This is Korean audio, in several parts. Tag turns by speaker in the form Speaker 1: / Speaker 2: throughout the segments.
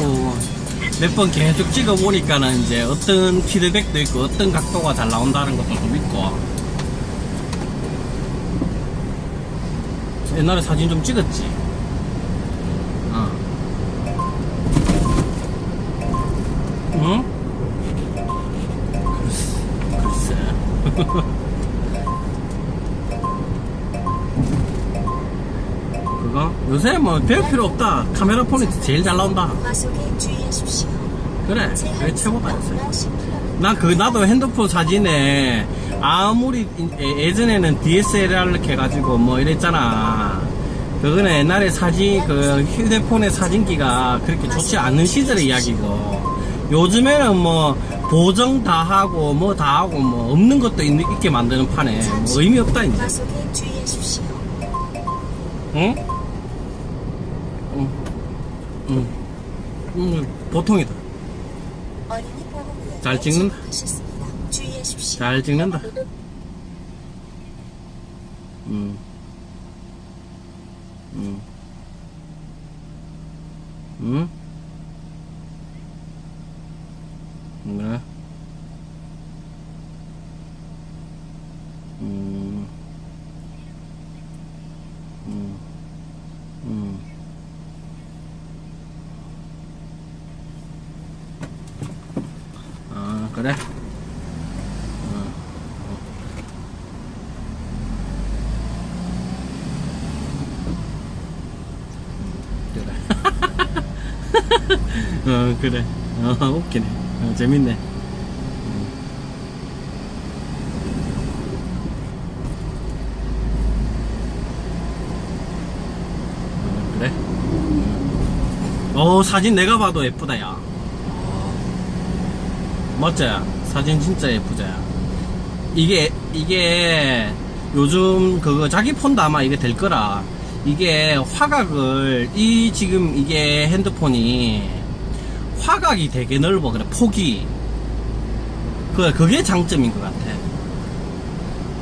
Speaker 1: 맞죠? 자꾸 몇번 계속 찍어 보니까는 이제 어떤 피드백도 있고 어떤 각도가 잘 나온다는 것도 좀 있고 옛날에 사진 좀 찍었지? 어. 응? 글쎄. 글쎄. 요새 뭐 배울 필요 없다. 카메라 폰이 제일 잘 나온다.
Speaker 2: 과속에 주의하십시오.
Speaker 1: 그래. 그게 최고다 요새.
Speaker 2: 요새.
Speaker 1: 난그 나도 핸드폰 사진에 아무리 예- 예전에는 DSLR 해가지고 뭐 이랬잖아. 그거는 옛날에 사진 그 휴대폰의 사진기가 그렇게 좋지 않은 시절의 이야기고 요즘에는 뭐 보정 다 하고 뭐 다 하고 뭐 없는 것도 있, 게 만드는 판에 뭐 의미 없다 이제.
Speaker 2: 과속에 주의하십시오.
Speaker 1: 응? 응. 응. 응. 보통이다.
Speaker 2: 어린이
Speaker 1: 잘 찍는다.
Speaker 2: 주의하십시오.
Speaker 1: 잘 찍는다. 음. 음. 음. 그래. 음. 음. 음. 아, 그래. 어. 그래. 어, 그래. 어, 웃기네. 어, 재밌네. 어, 그래. 어, 사진 내가 봐도 예쁘다, 야. 맞지? 사진 진짜 예쁘지? 이게, 이게, 요즘 그거 자기 폰도 아마 이게 될 거라. 이게 화각을, 이 지금 이게 핸드폰이 화각이 되게 넓어. 그래, 폭이. 그, 그게 장점인 것 같아.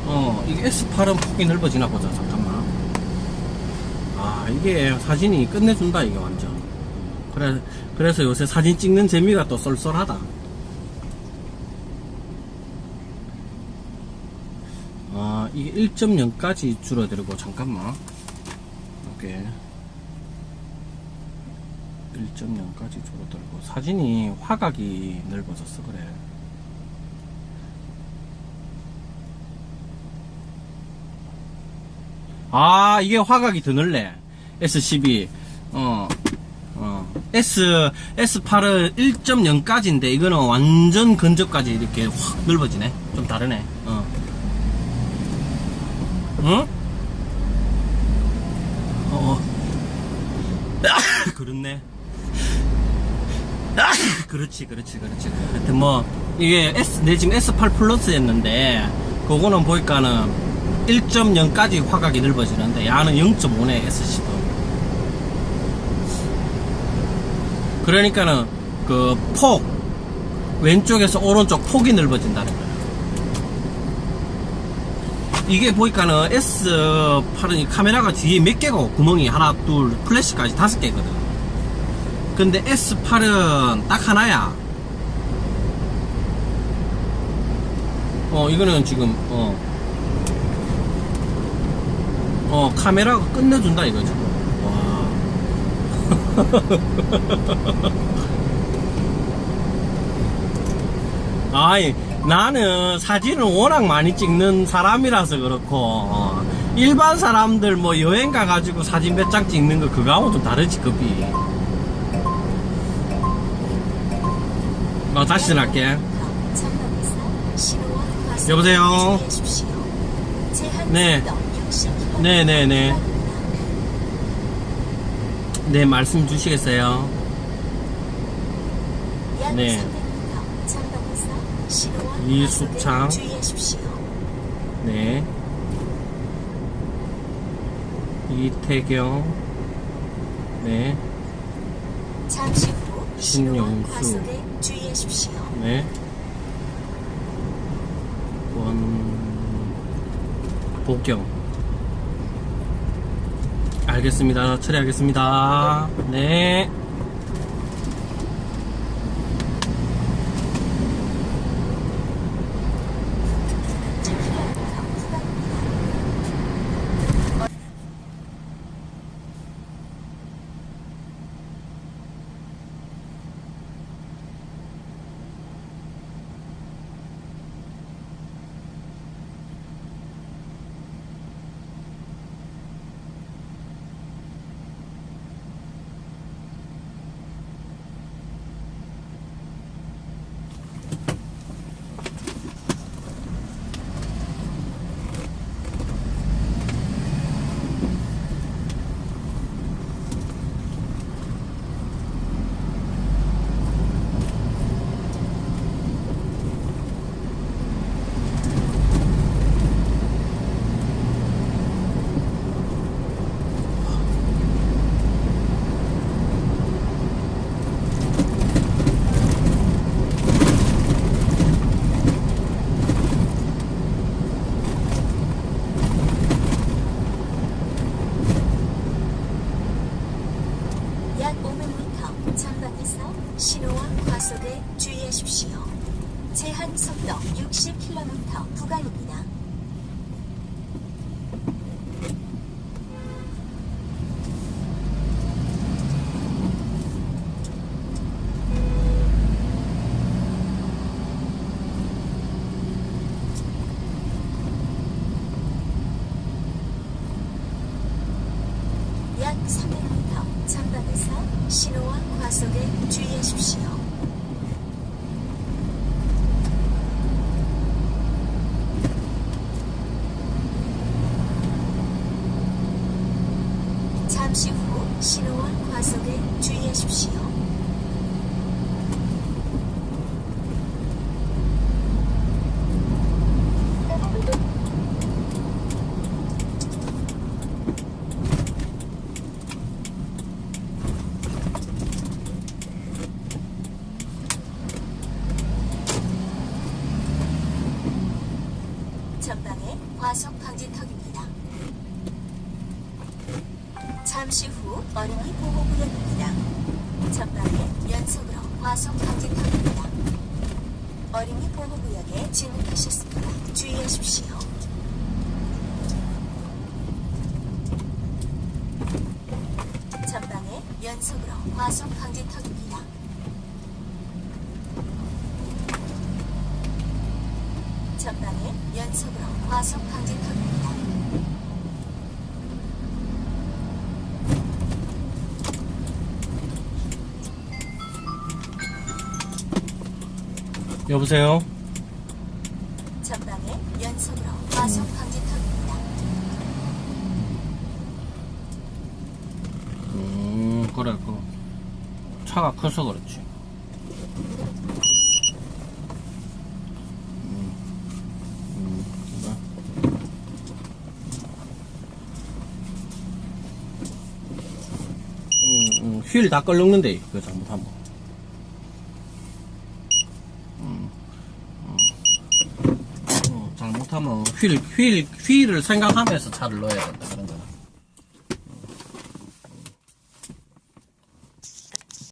Speaker 1: 어, 이게 S8은 폭이 넓어지나 보자, 잠깐만. 아, 이게 사진이 끝내준다, 이게 완전. 그래, 그래서 요새 사진 찍는 재미가 또 쏠쏠하다. 아, 이게 1.0까지 줄어들고, 잠깐만. 오케이. 1.0까지 줄어들고, 사진이 화각이 넓어졌어, 그래. 아, 이게 화각이 더 넓네. S12. 어, 어. S, S8은 1.0까지인데, 이거는 완전 근접까지 이렇게 확 넓어지네. 좀 다르네. 어. 응? 어. 아, 그렇네. 아, 그렇지, 그렇지, 그렇지. 하여튼 뭐, 이게 S, 내 지금 S8 플러스였는데, 그거는 보니까는 1.0까지 화각이 넓어지는데, 야는 0.5네, S10은. 그러니까는, 그, 폭, 왼쪽에서 오른쪽 폭이 넓어진다는 거야. 이게 보니까는 S8은 이 카메라가 뒤에 몇 개가 구멍이 하나, 둘, 플래시까지 다섯 개거든. 근데 S8은 딱 하나야. 어, 이거는 지금, 어. 어, 카메라가 끝내준다, 이거죠. 와. 아이, 나는 사진을 워낙 많이 찍는 사람이라서 그렇고, 어, 일반 사람들 뭐 여행 가가지고 사진 몇 장 찍는 거 그거하고 좀 다르지, 급이. 어, 다시 전할게. 여보세요? 네. 네네네. 네, 말씀 주시겠어요? 네. 이수창. 네. 이태경. 네.
Speaker 2: 주의하십시오.
Speaker 1: 네. 원, 보경. 알겠습니다. 처리하겠습니다. 네.
Speaker 2: 약 500m 전방에서 신호와 과속에 주의하십시오. 제한 속도 60km 구간입니다. 약 300m 전방에서 신호와 과속에 주의하십시오. 잠시 후 신호와 과속에 주의하십시오. 전방에 과속 방지턱입니다. 잠시 후 어린이 보호 구역입니다. 전방에 연속으로 과속 방지턱입니다. 어린이 보호 구역에 진입하셨습니다. 주의하십시오. 전방에 연속으로 과속 방지턱입니다. 전방에 연속으로 과속 방지턱
Speaker 1: 여보세요?
Speaker 2: 전방에 연속으로 과속 방지턱입니다.
Speaker 1: 음, 그래, 그. 차가 커서 그렇지. 음, 음, 그래. 음, 음, 휠다 끌렁는데, 잘못하면. 음, 음. 어, 잘못 하면 휠, 휠, 휠을 생각하면서 차를 넣어야 된다.